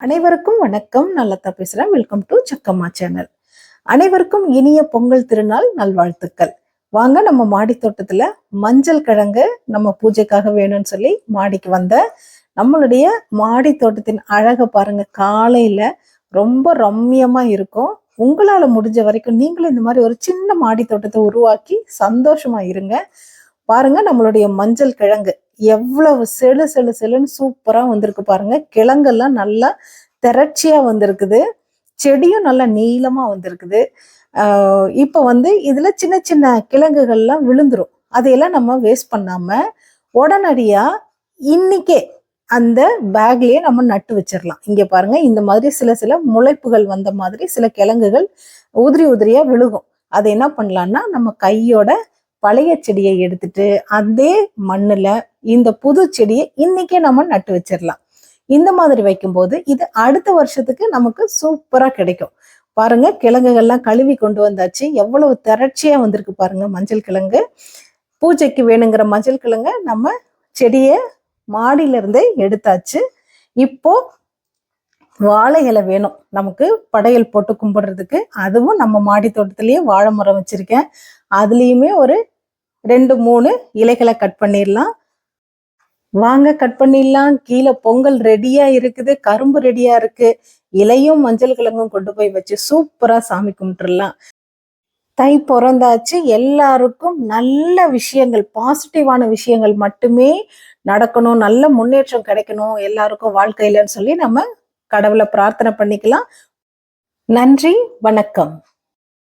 அனைவருக்கும் வணக்கம். நல்லதா பேசுறேன். Welcome to Chakkamma channel. அனைவருக்கும் இனிய பொங்கல் திருநாள் நல்வாழ்த்துக்கள். வாங்க நம்ம மாடி தோட்டத்தில் மஞ்சள் கிழங்கு நம்ம பூஜைக்காக வேணும்னு சொல்லி மாடிக்கு வந்த நம்மளுடைய மாடி தோட்டத்தின் அழகை பாருங்க. காலையில ரொம்ப ரம்மியமா இருக்கும். உங்களால முடிஞ்ச வரைக்கும் நீங்களும் இந்த மாதிரி ஒரு சின்ன மாடி தோட்டத்தை உருவாக்கி சந்தோஷமா இருங்க. பாருங்க நம்மளுடைய மஞ்சள் கிழங்கு. எவ்வளவு செழு செழு செழுன்னு சூப்பராக வந்திருக்கு பாருங்க. கிழங்கெல்லாம் நல்லா திரட்சியாக வந்திருக்குது. செடியும் நல்லா நீளமாக வந்திருக்குது. இப்போ வந்து இதில் சின்ன சின்ன கிழங்குகள்லாம் விழுந்துரும். அதையெல்லாம் நம்ம வேஸ்ட் பண்ணாமல் உடனடியாக இன்னைக்கே அந்த பேக்லேயே நம்ம நட்டு வச்சிடலாம் இங்கே பாருங்க இந்த மாதிரி சில சில முளைப்புகள் வந்த மாதிரி சில கிழங்குகள் உதிரி உதிரியாக விழுகும். அதை என்ன பண்ணலான்னா நம்ம கையோட பழைய செடியை எடுத்துட்டு அதே மண்ணுல இந்த புது செடியை இன்னைக்கே நம்ம நட்டு வச்சிடலாம் இந்த மாதிரி வைக்கும்போது இது அடுத்த வருஷத்துக்கு நமக்கு சூப்பரா கிடைக்கும். பாருங்க கிழங்குகள்லாம் கழுவி கொண்டு வந்தாச்சு. எவ்வளவு திரட்சியா வந்திருக்கு பாருங்க மஞ்சள் கிழங்கு. பூஜைக்கு வேணுங்கிற மஞ்சள் கிழங்க நம்ம செடியை மாடியில இருந்தே எடுத்தாச்சு. இப்போ வாழை இலை வேணும். நமக்கு படையல் போட்டு கும்பிடுறதுக்கு. அதுவும் நம்ம மாடி தோட்டத்திலேயே வாழை மரம் வச்சிருக்கேன். அதுலேயுமே ஒரு ரெண்டு மூணு இலைகளை கட் பண்ணிடலாம் வாங்க கட் பண்ணிடலாம் கீழே பொங்கல் ரெடியா இருக்குது. கரும்பு ரெடியா இருக்கு. இலையும் மஞ்சள் கிழங்கும் கொண்டு போய் வச்சு சூப்பரா சாமி கும்பிட்டுடலாம் தை பிறந்தாச்சு. எல்லாருக்கும் நல்ல விஷயங்கள் பாசிட்டிவான விஷயங்கள் மட்டுமே நடக்கணும். நல்ல முன்னேற்றம் கிடைக்கணும். எல்லாருக்கும் வாழ்க்கையிலன்னு சொல்லி நம்ம கடவுளை பிரார்த்தனை பண்ணிக்கலாம். நன்றி வணக்கம்.